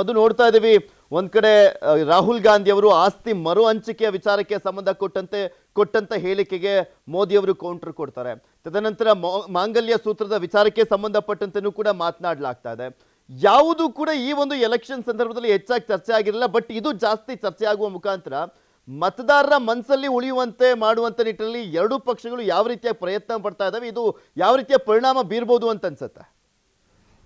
ಮಧು ನೋಡ್ತಾ ಇದ್ದೀವಿ. ಒಂದ್ ಕಡೆ ರಾಹುಲ್ ಗಾಂಧಿ ಅವರು ಆಸ್ತಿ ಮರು ಹಂಚಿಕೆಯ ವಿಚಾರಕ್ಕೆ ಸಂಬಂಧ ಕೊಟ್ಟಂತೆ, ಕೊಟ್ಟಂತ ಹೇಳಿಕೆಗೆ ಮೋದಿ ಅವರು ಕೌಂಟರ್ ಕೊಡ್ತಾರೆ. ತದನಂತರ ಮಾಂಗಲ್ಯ ಸೂತ್ರದ ವಿಚಾರಕ್ಕೆ ಸಂಬಂಧಪಟ್ಟಂತೆನೂ ಕೂಡ ಮಾತನಾಡಲಾಗ್ತಾ ಇದೆ. ಯಾವುದು ಕೂಡ ಈ ಒಂದು ಎಲೆಕ್ಷನ್ ಸಂದರ್ಭದಲ್ಲಿ ಹೆಚ್ಚಾಗಿ ಚರ್ಚೆ ಆಗಿರಲಿಲ್ಲ ಬಟ್ ಇದು ಜಾಸ್ತಿ ಚರ್ಚೆ ಆಗುವ ಮುಖಾಂತರ ಮತದಾರರ ಮನಸ್ಸಲ್ಲಿ ಉಳಿಯುವಂತೆ ಮಾಡುವಂತ ನಿಟ್ಟಿನಲ್ಲಿ ಎರಡೂ ಪಕ್ಷಗಳು ಯಾವ ರೀತಿಯ ಪ್ರಯತ್ನ ಪಡ್ತಾ ಇದಾವೆ ಇದು ಯಾವ ರೀತಿಯ ಪರಿಣಾಮ ಬೀರ್ಬೋದು ಅಂತ ಅನ್ಸುತ್ತೆ?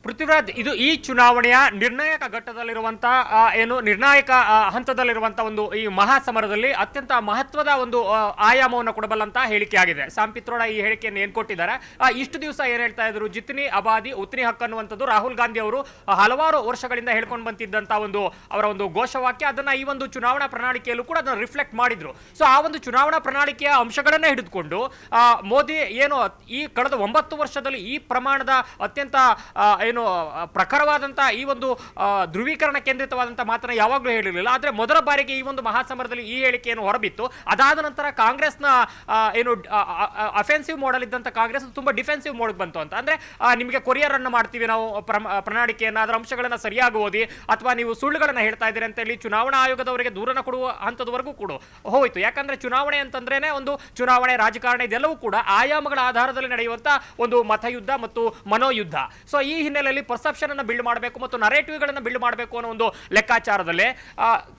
ಪೃಥ್ವಿರಾಜ್, ಇದು ಈ ಚುನಾವಣೆಯ ನಿರ್ಣಾಯಕ ಘಟ್ಟದಲ್ಲಿರುವಂತಹ ಏನು ನಿರ್ಣಾಯಕ ಹಂತದಲ್ಲಿರುವಂತಹ ಒಂದು ಈ ಮಹಾಸಮರದಲ್ಲಿ ಅತ್ಯಂತ ಮಹತ್ವದ ಒಂದು ಆಯಾಮವನ್ನು ಕೊಡಬಲ್ಲಂತ ಹೇಳಿಕೆ ಆಗಿದೆ. ಸಾಂಪಿತ್ರೋಡ ಈ ಹೇಳಿಕೆಯನ್ನು ಏನ್ ಕೊಟ್ಟಿದ್ದಾರೆ? ಇಷ್ಟು ದಿವಸ ಏನ್ ಹೇಳ್ತಾ ಇದ್ರು? ಜಿತ್ನಿ, ಅಬಾದಿ, ಉತ್ನಿ ಹಕ್ ಅನ್ನುವಂಥದ್ದು ರಾಹುಲ್ ಗಾಂಧಿ ಅವರು ಹಲವಾರು ವರ್ಷಗಳಿಂದ ಹೇಳ್ಕೊಂಡು ಬಂತಿದ್ದಂತ ಒಂದು ಅವರ ಒಂದು ಘೋಷವಾಕ್ಯ. ಅದನ್ನ ಈ ಒಂದು ಚುನಾವಣಾ ಪ್ರಣಾಳಿಕೆಯಲ್ಲೂ ಕೂಡ ಅದನ್ನ ರಿಫ್ಲೆಕ್ಟ್ ಮಾಡಿದ್ರು. ಸೊ, ಆ ಒಂದು ಚುನಾವಣಾ ಪ್ರಣಾಳಿಕೆಯ ಅಂಶಗಳನ್ನೇ ಹಿಡಿದುಕೊಂಡು ಮೋದಿ ಏನು ಈ ಕಳೆದ ಒಂಬತ್ತು ವರ್ಷದಲ್ಲಿ ಈ ಪ್ರಮಾಣದ ಅತ್ಯಂತ ಏನು ಪ್ರಖರವಾದಂಥ ಈ ಒಂದು ಧ್ರುವೀಕರಣ ಕೇಂದ್ರಿತವಾದಂತ ಮಾತನ್ನ ಯಾವಾಗಲೂ ಹೇಳಿರಲಿಲ್ಲ. ಆದ್ರೆ ಮೊದಲ ಬಾರಿಗೆ ಈ ಒಂದು ಮಹಾಸಮರದಲ್ಲಿ ಈ ಹೇಳಿಕೆಯನ್ನು ಹೊರಬಿತ್ತು. ಅದಾದ ನಂತರ ಕಾಂಗ್ರೆಸ್ನ ಏನು ಅಫೆನ್ಸಿವ್ ಮೋಡಲ್ ಇದ್ದಂತ ಕಾಂಗ್ರೆಸ್ ತುಂಬಾ ಡಿಫೆನ್ಸಿವ್ ಮೋಡ್ ಬಂತು ಅಂತ. ಅಂದ್ರೆ ನಿಮಗೆ ಕೊರಿಯರ್ ಮಾಡ್ತೀವಿ ನಾವು ಪ್ರಣಾಳಿಕೆಯನ್ನು, ಅದರ ಅಂಶಗಳನ್ನ ಸರಿಯಾಗಿ ಓದಿ, ಅಥವಾ ನೀವು ಸುಳ್ಳುಗಳನ್ನ ಹೇಳ್ತಾ ಇದ್ದೀರಿ ಅಂತ ಹೇಳಿ ಚುನಾವಣಾ ಆಯೋಗದವರಿಗೆ ದೂರನ ಕೊಡುವ ಹಂತದವರೆಗೂ ಕೂಡ ಹೋಯಿತು. ಯಾಕಂದ್ರೆ ಚುನಾವಣೆ ಅಂತಂದ್ರೇನೆ ಒಂದು ಚುನಾವಣೆ ರಾಜಕಾರಣ ಇದೆಲ್ಲವೂ ಕೂಡ ಆಯಾಮಗಳ ಆಧಾರದಲ್ಲಿ ನಡೆಯುವಂಥ ಒಂದು ಮತಯುದ್ಧ ಮತ್ತು ಮನೋಯುದ್ಧ. ಸೊ ಈ ಪರ್ಸೆಪ್ಷನ್ ಅನ್ನು ಬಿಲ್ಡ್ ಮಾಡಬೇಕು ಮತ್ತು ನರೇಟಿವ್ಗಳನ್ನು ಬಿಲ್ಡ್ ಮಾಡಬೇಕು ಅನ್ನೋ ಒಂದು ಲೆಕ್ಕಾಚಾರದಲ್ಲಿ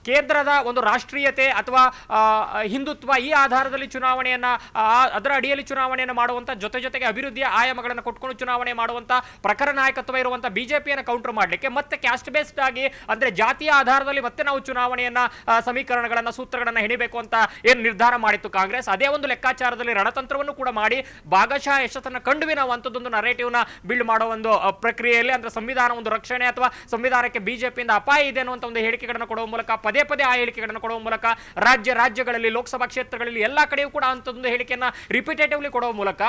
ಕೇಂದ್ರದ ಒಂದು ರಾಷ್ಟ್ರೀಯತೆ ಅಥವಾ ಹಿಂದುತ್ವ ಈ ಆಧಾರದಲ್ಲಿ ಚುನಾವಣೆಯನ್ನ ಅದರ ಅಡಿಯಲ್ಲಿ ಚುನಾವಣೆಯನ್ನು ಮಾಡುವಂತ ಜೊತೆ ಜೊತೆಗೆ ಅಭಿವೃದ್ಧಿಯ ಆಯಾಮಗಳನ್ನು ಕೊಟ್ಕೊಂಡು ಚುನಾವಣೆ ಮಾಡುವಂತ ಪ್ರಖರ ನಾಯಕತ್ವ ಇರುವಂತಹ ಬಿಜೆಪಿಯನ್ನು ಕೌಂಟರ್ ಮಾಡಲಿಕ್ಕೆ ಮತ್ತೆ ಕ್ಯಾಸ್ಟ್ ಬೇಸ್ಡ್ ಆಗಿ ಅಂದ್ರೆ ಜಾತಿಯ ಆಧಾರದಲ್ಲಿ ಮತ್ತೆ ನಾವು ಚುನಾವಣೆಯನ್ನ ಸಮೀಕರಣಗಳನ್ನು ಸೂತ್ರಗಳನ್ನ ಹೆಣಿಬೇಕು ಅಂತ ಏನು ನಿರ್ಧಾರ ಮಾಡಿತ್ತು ಕಾಂಗ್ರೆಸ್ ಅದೇ ಒಂದು ಲೆಕ್ಕಾಚಾರದಲ್ಲಿ ರಣತಂತ್ರವನ್ನು ಕೂಡ ಮಾಡಿ ಭಾಗಶಃ ಯಶಸ್ಸನ್ನು ಕಂಡುವಿ ನಾವು ಅಂಥದ್ದೊಂದು ನರೇಟಿವ್ನ ಬಿಲ್ಡ್ ಮಾಡೋ ಒಂದು ಆ, ಪ್ರಕ್ರಿಯೆಯಲ್ಲಿ ಅಂದ್ರೆ ಸಂವಿಧಾನ ಒಂದು ರಕ್ಷಣೆ ಅಥವಾ ಸಂವಿಧಾನಕ್ಕೆ ಬಿಜೆಪಿಯಿಂದ ಅಪಾಯ ಇದೆ ಅನ್ನುವಂತ ಒಂದು ಹೇಳಿಕೆಗಳನ್ನು ಕೊಡುವ ಮೂಲಕ, ಪದೇ ಪದೇ ಆ ಹೇಳಿಕೆಗಳನ್ನು ಕೊಡುವ ಮೂಲಕ, ರಾಜ್ಯ ರಾಜ್ಯಗಳಲ್ಲಿ, ಲೋಕಸಭಾ ಕ್ಷೇತ್ರಗಳಲ್ಲಿ ಎಲ್ಲ ಕಡೆಯೂ ಕೂಡ ಅಂತದೊಂದು ಹೇಳಿಕೆಯನ್ನ ರಿಪಿಟೇಟಿವ್ಲಿ ಕೊಡುವ ಮೂಲಕ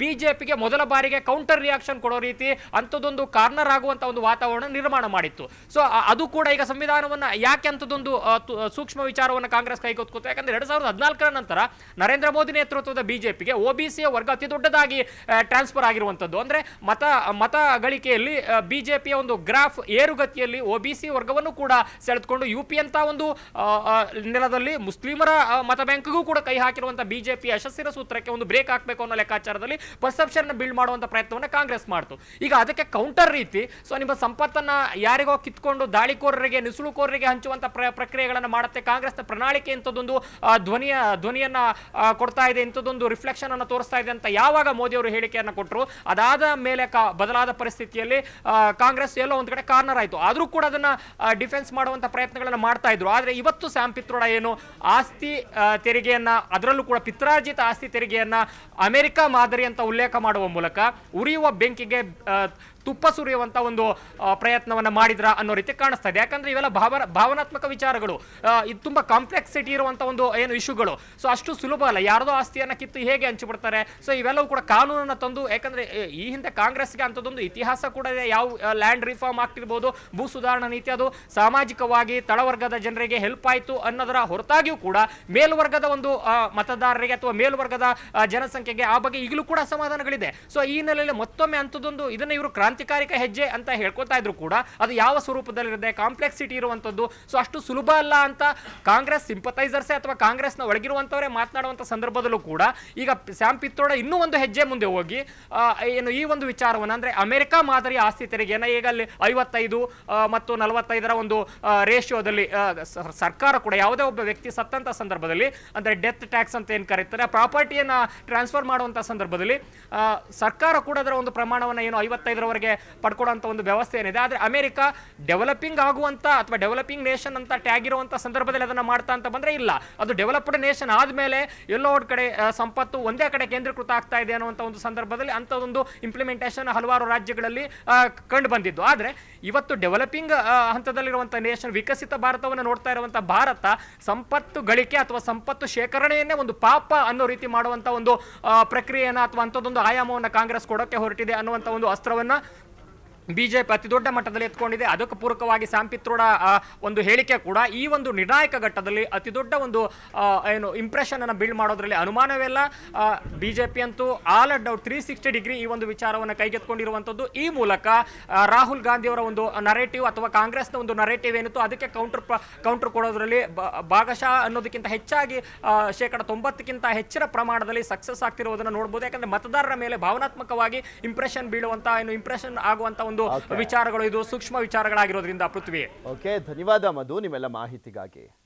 ಬಿಜೆಪಿಗೆ ಮೊದಲ ಬಾರಿಗೆ ಕೌಂಟರ್ ರಿಯಾಕ್ಷನ್ ಕೊಡೋ ರೀತಿ ಅಂಥದ್ದೊಂದು ಕಾರ್ನರ್ ಆಗುವಂತ ಒಂದು ವಾತಾವರಣ ನಿರ್ಮಾಣ ಮಾಡಿತ್ತು. ಸೊ ಅದು ಕೂಡ ಈಗ ಸಂವಿಧಾನವನ್ನ ಯಾಕೆ ಅಂತದೊಂದು ಸೂಕ್ಷ್ಮ ವಿಚಾರವನ್ನು ಕಾಂಗ್ರೆಸ್ ಕೈಗೊತ್ಕೋತು ಯಾಕಂದ್ರೆ ಎರಡ್ ಸಾವಿರದ ಹದಿನಾಲ್ಕರ ನಂತರ ನರೇಂದ್ರ ಮೋದಿ ನೇತೃತ್ವದ ಬಿಜೆಪಿಗೆ ಒಬಿಸಿಯ ವರ್ಗ ಅತಿ ದೊಡ್ಡದಾಗಿ ಟ್ರಾನ್ಸ್ಫರ್ ಆಗಿರುವಂತದ್ದು. ಅಂದ್ರೆ ಮತ ಮತ ಗಳಿಕೆಯಲ್ಲಿ ಬಿಜೆಪಿಯ ಒಂದು ಗ್ರಾಫ್ ಏರುಗತಿಯಲ್ಲಿ ಒಬಿಸಿ ವರ್ಗವನ್ನು ಕೂಡ ಸೆಳೆದುಕೊಂಡು ಯು ಪಿ ಅಂತ ಒಂದು ನೆಲದಲ್ಲಿ ಮುಸ್ಲಿಮರ ಮತ ಬ್ಯಾಂಕ್ಗೂ ಕೂಡ ಕೈ ಹಾಕಿರುವಂಥ ಬಿಜೆಪಿ ಯಶಸ್ಸಿನ ಸೂತ್ರಕ್ಕೆ ಒಂದು ಬ್ರೇಕ್ ಹಾಕಬೇಕು ಅನ್ನೋ ಲೆಕ್ಕಾಚಾರದಲ್ಲಿ ಪರ್ಸೆಪ್ಷನ್ ಬಿಲ್ಡ್ ಮಾಡುವಂಥ ಪ್ರಯತ್ನವನ್ನು ಕಾಂಗ್ರೆಸ್ ಮಾಡ್ತು. ಈಗ ಅದಕ್ಕೆ ಕೌಂಟರ್ ರೀತಿ ಸೊ ನಿಮ್ಮ ಸಂಪತ್ತನ್ನ ಯಾರಿಗೋ ಕಿತ್ಕೊಂಡು ದಾಳಿಕೋರರಿಗೆ, ನುಸುಳುಕೋರರಿಗೆ ಹಂಚುವಂಥ ಪ್ರ, ಪ್ರಕ್ರಿಯೆಗಳನ್ನು ಮಾಡುತ್ತೆ ಕಾಂಗ್ರೆಸ್ನ ಪ್ರಣಾಳಿಕೆ ಇಂಥದ್ದೊಂದು ಧ್ವನಿಯ, ಧ್ವನಿಯನ್ನ ಕೊಡ್ತಾ ಇದೆ, ಇಂಥದ್ದೊಂದು ರಿಫ್ಲೆಕ್ಷನ್ ಅನ್ನು ತೋರಿಸ್ತಾ ಇದೆ ಅಂತ ಯಾವಾಗ ಮೋದಿ ಅವರು ಹೇಳಿಕೆಯನ್ನು ಕೊಟ್ಟರು ಅದಾದ ಮೇಲೆ ಬದಲಾದ ಪರಿಸ್ಥಿತಿಯಲ್ಲಿ ಕಾಂಗ್ರೆಸ್ ಎಲ್ಲೋ ಒಂದು ಕಡೆ ಕಾರ್ನರ್ ಆಯಿತು. ಆದರೂ ಕೂಡ ಅದನ್ನ ಡಿಫೆನ್ಸ್ ಮಾಡುವಂಥ ಪ್ರಯತ್ನಗಳನ್ನು ಮಾಡ್ತಾ ಇದ್ರು. ಆದರೆ ಇವತ್ತು ಸ್ಯಾಮ್ ಪಿತ್ರೋಡ ಏನು ಆಸ್ತಿ ತೆರಿಗೆಯನ್ನು, ಅದರಲ್ಲೂ ಕೂಡ ಪಿತ್ರಾರ್ಜಿತ ಆಸ್ತಿ ತೆರಿಗೆಯನ್ನ ಅಮೆರಿಕ ಮಾದರಿ ಅಂತ ಉಲ್ಲೇಖ ಮಾಡುವ ಮೂಲಕ ಉರಿಯುವ ಬೆಂಕಿಗೆ ತುಪ್ಪ ಸುರಿಯುವಂತ ಒಂದು ಪ್ರಯತ್ನವನ್ನು ಮಾಡಿದ್ರ ಅನ್ನೋ ರೀತಿ ಕಾಣಿಸ್ತಾ ಇದೆ. ಯಾಕಂದ್ರೆ ಇವೆಲ್ಲ ಭಾವನ, ಭಾವನಾತ್ಮಕ ವಿಚಾರಗಳು. ಇದು ತುಂಬಾ ಕಾಂಪ್ಲೆಕ್ಸಿಟಿ ಇರುವಂತ ಒಂದು, ಏನು ಇಶ್ಯೂಗಳು. ಸೊ ಅಷ್ಟು ಸುಲಭ ಅಲ್ಲ. ಯಾರ್ದೋ ಆಸ್ತಿಯನ್ನ ಕಿತ್ತು ಹೇಗೆ ಹಂಚಿಬಿಡ್ತಾರೆ? ಸೊ ಇವೆಲ್ಲವೂ ಕೂಡ ಕಾನೂನನ್ನ ತಂದು, ಯಾಕಂದ್ರೆ ಈ ಹಿಂದೆ ಕಾಂಗ್ರೆಸ್ಗೆ ಅಂತದೊಂದು ಇತಿಹಾಸ ಕೂಡ ಇದೆ. ಯಾವ ಲ್ಯಾಂಡ್ ರಿಫಾರ್ಮ್ ಆಗ್ತಿರ್ಬೋದು, ಭೂ ಸುಧಾರಣಾ ನೀತಿ, ಅದು ಸಾಮಾಜಿಕವಾಗಿ ತಳವರ್ಗದ ಜನರಿಗೆ ಹೆಲ್ಪ್ ಆಯಿತು ಅನ್ನೋದರ ಹೊರತಾಗಿಯೂ ಕೂಡ ಮೇಲ್ವರ್ಗದ ಒಂದು ಮತದಾರರಿಗೆ ಅಥವಾ ಮೇಲ್ವರ್ಗದ ಜನಸಂಖ್ಯೆಗೆ ಆ ಬಗ್ಗೆ ಈಗಲೂ ಕೂಡ ಅಸಮಾಧಾನಗಳಿದೆ. ಸೊ ಈ ಹಿನ್ನೆಲೆಯಲ್ಲಿ ಮತ್ತೊಮ್ಮೆ ಅಂಥದ್ದೊಂದು ಇದನ್ನ ಇವರು ಕ್ರಾಂತಿಕಾರಿಕ ಹೆಜ್ಜೆ ಅಂತ ಹೇಳ್ಕೊತಾ ಇದ್ರು ಕೂಡ, ಅದು ಯಾವ ಸ್ವರೂಪದಲ್ಲಿರುತ್ತೆ ಕಾಂಪ್ಲೆಕ್ಸಿಟಿ ಇರುವಂಥದ್ದು. ಸೊ ಅಷ್ಟು ಸುಲಭ ಅಲ್ಲ ಅಂತ ಕಾಂಗ್ರೆಸ್ ಸಿಂಪತೈಸರ್ಸೇ ಅಥವಾ ಕಾಂಗ್ರೆಸ್ನ ಒಳಗಿರುವಂಥವರೇ ಮಾತನಾಡುವಂಥ ಸಂದರ್ಭದಲ್ಲೂ ಕೂಡ ಈಗ ಸ್ಯಾಮ್ ಪಿತ್ತೋಡ ಇನ್ನೂ ಒಂದು ಹೆಜ್ಜೆ ಮುಂದೆ ಹೋಗಿ ಏನು ಈ ಒಂದು ವಿಚಾರವನ್ನು ಅಂದರೆ ಅಮೆರಿಕ ಮಾದರಿಯ ಆಸ್ತಿ ತೆರಿಗೆಯನ್ನು ಈಗ ಅಲ್ಲಿ ಐವತ್ತೈದು ಮತ್ತು ನಲವತ್ತೈದರ ಒಂದು ರೇಷಿಯೋದಲ್ಲಿ ಸರ್ಕಾರ ಕೂಡ ಯಾವುದೇ ಒಬ್ಬ ವ್ಯಕ್ತಿ ಸತ್ತಂಥ ಸಂದರ್ಭದಲ್ಲಿ, ಅಂದರೆ ಡೆತ್ ಟ್ಯಾಕ್ಸ್ ಅಂತ ಏನು ಕರೀತಾರೆ ಪ್ರಾಪರ್ಟಿಯನ್ನು ಟ್ರಾನ್ಸ್ಫರ್ ಮಾಡುವಂಥ ಸಂದರ್ಭದಲ್ಲಿ ಸರ್ಕಾರ ಕೂಡ ಅದರ ಒಂದು ಪ್ರಮಾಣವನ್ನು ಏನು ಐವತ್ತೈದರವರೆಗೆ ಪಡ್ಕೊಡುವಂತ ಒಂದು ವ್ಯವಸ್ಥೆ ಏನಿದೆ. ಆದ್ರೆ ಅಮೆರಿಕ ಡೆವಲಪಿಂಗ್ ಆಗುವಂತ ಅಥವಾ ಡೆವಲಪಿಂಗ್ ನೇಷನ್ ಅಂತ ಟ್ಯಾಗ್ ಇರುವಂತ ಸಂದರ್ಭದಲ್ಲಿ ಅದನ್ನ ಮಾಡ್ತಾ ಅಂತ ಬಂದ್ರೆ ಇಲ್ಲ. ಅದು ಡೆವಲಪ್ಡ್ ನೇಷನ್ ಆದ್ಮೇಲೆ ಎಲ್ಲೋ ಒಂದ್ ಕಡೆ ಸಂಪತ್ತು ಒಂದೇ ಕಡೆ ಕೇಂದ್ರೀಕೃತ ಆಗ್ತಾ ಇದೆ ಅನ್ನುವಂಥ ಒಂದು ಸಂದರ್ಭದಲ್ಲಿ ಅಂಥದ್ದೊಂದು ಇಂಪ್ಲಿಮೆಂಟೇಷನ್ ಹಲವಾರು ರಾಜ್ಯಗಳಲ್ಲಿ ಕಂಡು ಬಂದಿದ್ದು. ಆದ್ರೆ ಇವತ್ತು ಡೆವಲಪಿಂಗ್ ಹಂತದಲ್ಲಿರುವಂಥ ನೇಷನ್, ವಿಕಸಿತ ಭಾರತವನ್ನು ನೋಡ್ತಾ ಇರುವಂಥ ಭಾರತ ಸಂಪತ್ತು ಗಳಿಕೆ ಅಥವಾ ಸಂಪತ್ತು ಶೇಖರಣೆಯನ್ನೇ ಒಂದು ಪಾಪ ಅನ್ನೋ ರೀತಿ ಮಾಡುವಂಥ ಒಂದು ಪ್ರಕ್ರಿಯೆಯನ್ನು ಅಥವಾ ಅಂತದೊಂದು ಆಯಾಮವನ್ನು ಕಾಂಗ್ರೆಸ್ ಕೊಡೋಕೆ ಹೊರಟಿದೆ ಅನ್ನುವಂಥ ಒಂದು ಅಸ್ತ್ರವನ್ನ ಬಿಜೆಪಿ ಅತಿ ದೊಡ್ಡ ಮಟ್ಟದಲ್ಲಿ ಎತ್ಕೊಂಡಿದೆ. ಅದಕ್ಕೆ ಪೂರಕವಾಗಿ ಸಾಂಪಿತ್ರೋಡ ಒಂದು ಹೇಳಿಕೆ ಕೂಡ ಈ ಒಂದು ನಿರ್ಣಾಯಕ ಘಟ್ಟದಲ್ಲಿ ಅತಿ ದೊಡ್ಡ ಒಂದು ಏನು ಇಂಪ್ರೆಷನ್ ಅನ್ನು ಬಿಲ್ಡ್ ಮಾಡೋದ್ರಲ್ಲಿ ಅನುಮಾನವೆಲ್ಲ ಬಿಜೆಪಿ ಅಂತೂ ಆಲ್ ಅಡ್ ಔಟ್ ತ್ರೀ ಸಿಕ್ಸ್ಟಿ ಡಿಗ್ರಿ ಈ ಒಂದು ವಿಚಾರವನ್ನು ಕೈಗೆತ್ಕೊಂಡಿರುವಂಥದ್ದು ಈ ಮೂಲಕ ರಾಹುಲ್ ಗಾಂಧಿ ಅವರ ಒಂದು ನರೇಟಿವ್ ಅಥವಾ ಕಾಂಗ್ರೆಸ್ನ ಒಂದು ನರೇಟಿವ್ ಏನಿತ್ತು ಅದಕ್ಕೆ ಕೌಂಟರ್ ಕೌಂಟರ್ ಕೊಡೋದ್ರಲ್ಲಿ ಭಾಗಶಃ ಅನ್ನೋದಕ್ಕಿಂತ ಹೆಚ್ಚಾಗಿ ಶೇಕಡ ತೊಂಬತ್ತಕ್ಕಿಂತ ಹೆಚ್ಚಿನ ಪ್ರಮಾಣದಲ್ಲಿ ಸಕ್ಸಸ್ ಆಗ್ತಿರೋದನ್ನು ನೋಡ್ಬೋದು. ಯಾಕಂದ್ರೆ ಮತದಾರರ ಮೇಲೆ ಭಾವನಾತ್ಮಕವಾಗಿ ಇಂಪ್ರೆಷನ್ ಬೀಳುವಂಥ ಏನು ಇಂಪ್ರೆಷನ್ ಆಗುವಂಥ ಒಂದು ವಿಚಾರಗಳು ಇದು ಸೂಕ್ಷ್ಮ ವಿಚಾರಗಳಾಗಿರೋದ್ರಿಂದ ಪೃಥ್ವಿ. ಓಕೆ ಧನ್ಯವಾದ ಮಧು ನಿಮ್ಮೆಲ್ಲ ಮಾಹಿತಿಗಾಗಿ.